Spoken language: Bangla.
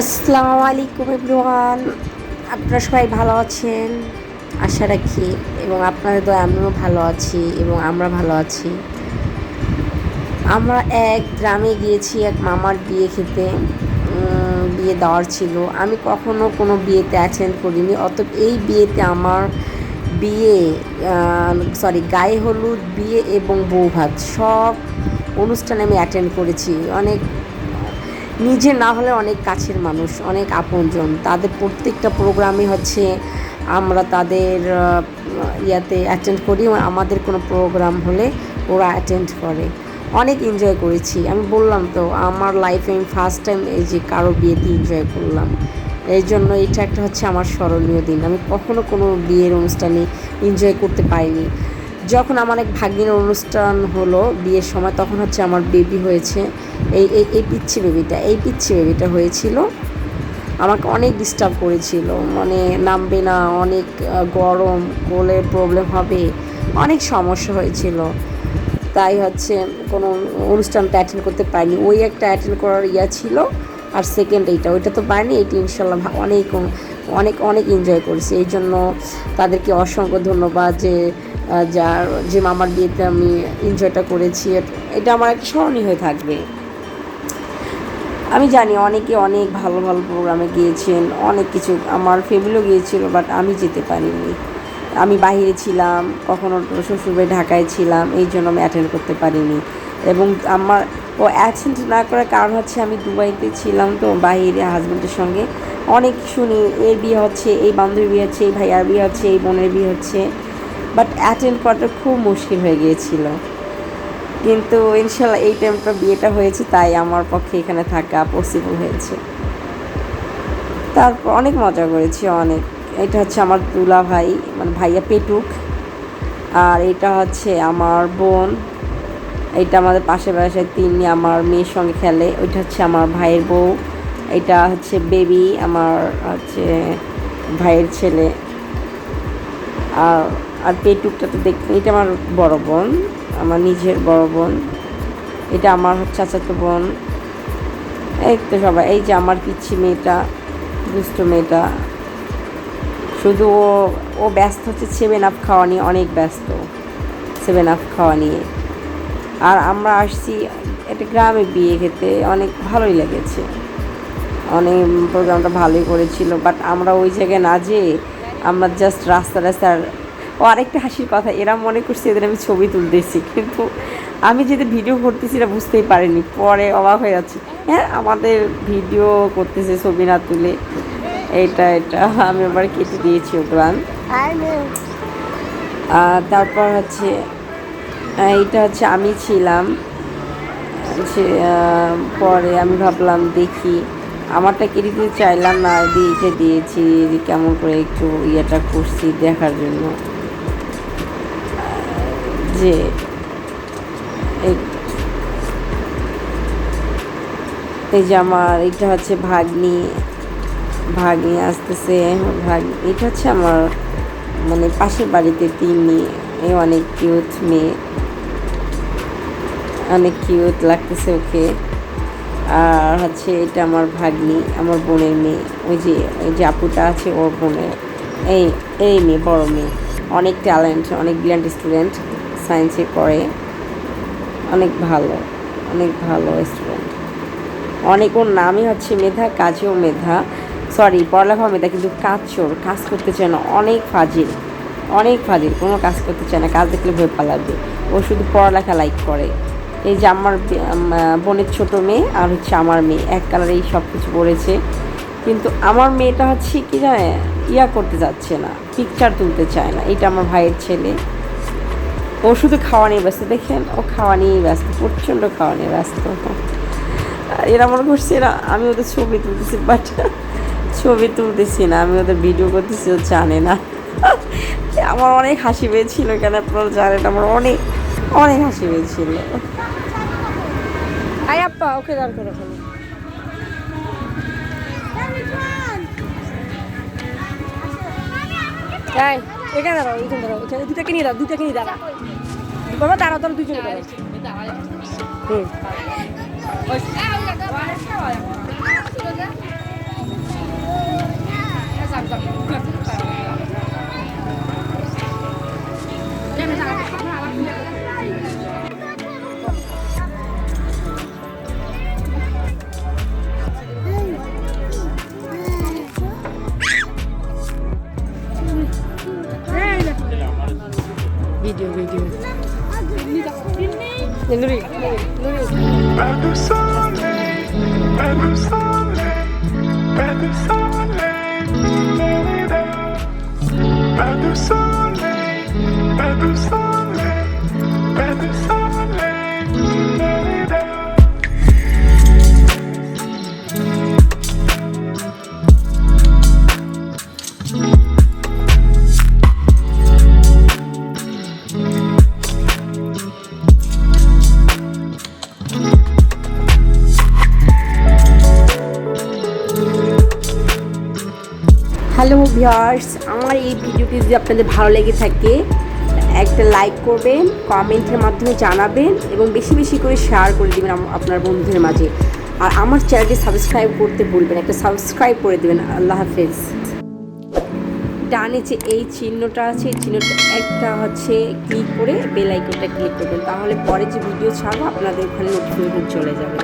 আসসালামু আলাইকুম এভরিওয়ান। আপনারা সবাই ভালো আছেন? আশা রাখি। এবং আপনাদের দয়া, আমিও ভালো আছি এবং আমরা ভালো আছি। আমরা এক গ্রামে গিয়েছি, এক মামার বিয়ে খেতে। বিয়ে দেওয়ার ছিল। আমি কখনো কোনো বিয়েতে অ্যাটেন্ড করিনি। অত এই বিয়েতে আমার বিয়ে সরি গায়ে হলুদ, বিয়ে এবং বৌভাত সব অনুষ্ঠানে আমি অ্যাটেন্ড করেছি। অনেক নিজে না হলে অনেক কাছের মানুষ, অনেক আপনজন। তাদের প্রত্যেকটা প্রোগ্রামে হচ্ছে আমরা তাদের ইয়াতে অ্যাটেন্ড করি আমাদের কোনো প্রোগ্রাম হলে ওরা অ্যাটেন্ড করে। অনেক এনজয় করেছি। আমি বললাম তো, আমার লাইফে আমি ফার্স্ট টাইম এই যে কারও বিয়েতে এনজয় করলাম। এই জন্য এটা একটা হচ্ছে আমার স্মরণীয় দিন। আমি কখনো কোনো বিয়ের অনুষ্ঠানে এনজয় করতে পারিনি। যখন আমার এক ভাগ্নের অনুষ্ঠান হলো বিয়ের সময়, তখন হচ্ছে আমার বেবি হয়েছে। এই এই এই পিচ্ছি বেবিটা এই পিচ্ছি বেবিটা হয়েছিল। আমাকে অনেক ডিস্টার্ব করেছিল। মানে নামবে না, অনেক গরম কোলে প্রবলেম হবে, অনেক সমস্যা হয়েছিল। তাই হচ্ছে কোনো অনুষ্ঠানটা অ্যাটেন্ড করতে পারিনি। ওই একটা অ্যাটেন্ড করার ইয়া ছিল আর সেকেন্ড এইটা, ওইটা তো পারিনি এইটা ইনশাল্লাহ অনেক অনেক অনেক এনজয় করেছি। এই জন্য তাদেরকে অসংখ্য ধন্যবাদ যে যার যে মামার বিয়েতে আমি এনজয়টা করেছি। এটা আমার একটা স্মরণীয় হয়ে থাকবে। আমি জানি অনেকে অনেক ভালো ভালো প্রোগ্রামে গিয়েছেন, অনেক কিছু আমার ফ্যামিলিও গিয়েছিল বাট আমি যেতে পারিনি। আমি বাইরে ছিলাম, কখনো শ্বশুরবাড়ি ঢাকায় ছিলাম, এই জন্য আমি অ্যাটেন্ড করতে পারিনি। এবং আমার ও অ্যাটেন্ড না করার কারণ হচ্ছে আমি দুবাইতে ছিলাম তো বাইরে হাজব্যান্ডের সঙ্গে। অনেক শুনি, এর বিয়ে হচ্ছে, এই বান্ধবীর বিয়ে হচ্ছে, এই ভাইয়ার বিয়ে হচ্ছে, এই বোনের বিয়ে হচ্ছে। বাট অ্যাটেন্ড করাটা খুব মুশকিল হয়ে গিয়েছিল। কিন্তু ইনশাল্লাহ এই টাইমটা বিয়েটা হয়েছে, তাই আমার পক্ষে এখানে থাকা পসিবল হয়েছে। তারপর অনেক মজা করেছি, অনেক। এটা হচ্ছে আমার দুলা ভাই মানে ভাইয়া পেটুক। আর এটা হচ্ছে আমার বোন। এটা আমাদের পাশে বাসায় তিনি আমার মেয়ের সঙ্গে খেলে। ওইটা হচ্ছে আমার ভাইয়ের বউ। এটা হচ্ছে বেবি, আমার হচ্ছে ভাইয়ের ছেলে। আর আর পেটুকটা তো দেখতে এটা আমার বড় বোন, আমার নিজের বড় বোন। এটা আমার হচ্ছে চাচাতো বোন। এই তো সবাই, এই যে আমার পিচ্ছি মেয়েটা, দুষ্ট মেয়েটা। শুধু ও ও ব্যস্ত হচ্ছে সেভেন আপ খাওয়া নিয়ে, অনেক ব্যস্ত। সেভেন আপ খাওয়া নিয়ে। আর আমরা আসছি একটা গ্রামে বিয়ে খেতে অনেক ভালোই লেগেছে। অনেক প্রোগ্রামটা ভালোই করেছিল বাট আমরা ওই জায়গায় না যেয়ে আমরা জাস্ট রাস্তা রাস্তার ও আরেকটা হাসির কথা এরা মনে করছে এদের আমি ছবি তুলতেছি কিন্তু আমি যেটা ভিডিও করতেছি এটা বুঝতেই পারিনি পরে অবাক হয়ে যাচ্ছি। হ্যাঁ আমাদের ভিডিও করতেছে ছবি না তুলে এটা এটা আমি আবার কেটে দিয়েছি ওগুলান। আর তারপর হচ্ছে এইটা হচ্ছে আমি ছিলাম। সে পরে আমি ভাবলাম দেখি, আমারটা কেটে দিতে চাইলাম না দিয়ে দিয়েছি কেমন করে একটু ইয়েটা করছি দেখার জন্য। যে, এই- যে আমার এটা হচ্ছে ভাগ্নি ভাগ্নি আসতেছে ভাগ এটা হচ্ছে আমার মানে পাশের বাড়িতে তিনি, এ অনেক কিউট মেয়ে। অনেক কিউট লাগতেছে ওকে। আর হচ্ছে এটা আমার ভাগ্নি, আমার বোনের মেয়ে। ওই যে ওই যে আপুটা আছে ওর বোনের। এই এই মেয়ে, বড় মেয়ে। অনেক ট্যালেন্ট অনেক ব্রিলিয়ান্ট স্টুডেন্ট সায়েন্সে পড়ে। অনেক ভালো অনেক ভালো স্টুডেন্ট অনেক ওর নামই হচ্ছে মেধা, কাজেও মেধা। সরি পড়ালেখা মেধা, কিন্তু কাজ চোর, কাজ করতে চায় না। অনেক ফাজিল অনেক ফাজিল। কোনো কাজ করতে চায় না, কাজ দেখলে ভয় পালাবে। ও শুধু পড়ালেখা লাইক করে। এই যে আমার বোনের ছোট মেয়ে আর হচ্ছে আমার মেয়ে, এক কালারেই সব কিছু পড়েছে। কিন্তু আমার মেয়েটা হচ্ছে কি জানে, ইয়া করতে যাচ্ছে না পিকচার তুলতে চায় না। এটা আমার ভাইয়ের ছেলে। ও শুধু খাওয়া নিয়ে ব্যস্ত, দেখেন, ও খাওয়া নিয়েই ব্যস্ত, প্রচণ্ড খাওয়া নিয়ে ব্যস্ত। এরা মনে করছে এরা, আমি ওদের ছবি তুলতেছি বাট ছবি তুলতেছি না, আমি ওদের ভিডিও করতেছি, ও জানে না। আমার অনেক হাসি পেয়েছিল, কেন আপনারা জানেন, আমার অনেক অনেক হাসি পেয়েছিল। আই আপা ওকে দাঁড় করে ফেলো। তাই এখানে দাঁড়াও এখানে দাঁড়াও, এখানে দুটাকে নিয়ে দাঁড়াও দুটাকে নিয়ে দাঁড়া। বাবা, দাঁড়াও তারা দুজনে দাঁড়াও। হুম। ওই video, video. Nuri, Nuri. Nuri. Viewers, আমার এই ভিডিওটি যদি আপনাদের ভালো লেগে থাকে, একটা লাইক করবেন, কমেন্টের মাধ্যমে জানাবেন এবং বেশি বেশি করে শেয়ার করে দেবেন আপনার বন্ধুদের মাঝে। আর আমার চ্যানেলটি সাবস্ক্রাইব করতে ভুলবেন একটা সাবস্ক্রাইব করে দেবেন। আল্লাহ হাফেজ। ডানে যে এই চিহ্নটা আছে, এই চিহ্নটা একটা হচ্ছে ক্লিক করে বেল আইকনটা ক্লিক করবেন। তাহলে পরে যে ভিডিও ছাড়বো, আপনাদের ওখানে নোটিফিকেশন চলে যাবে।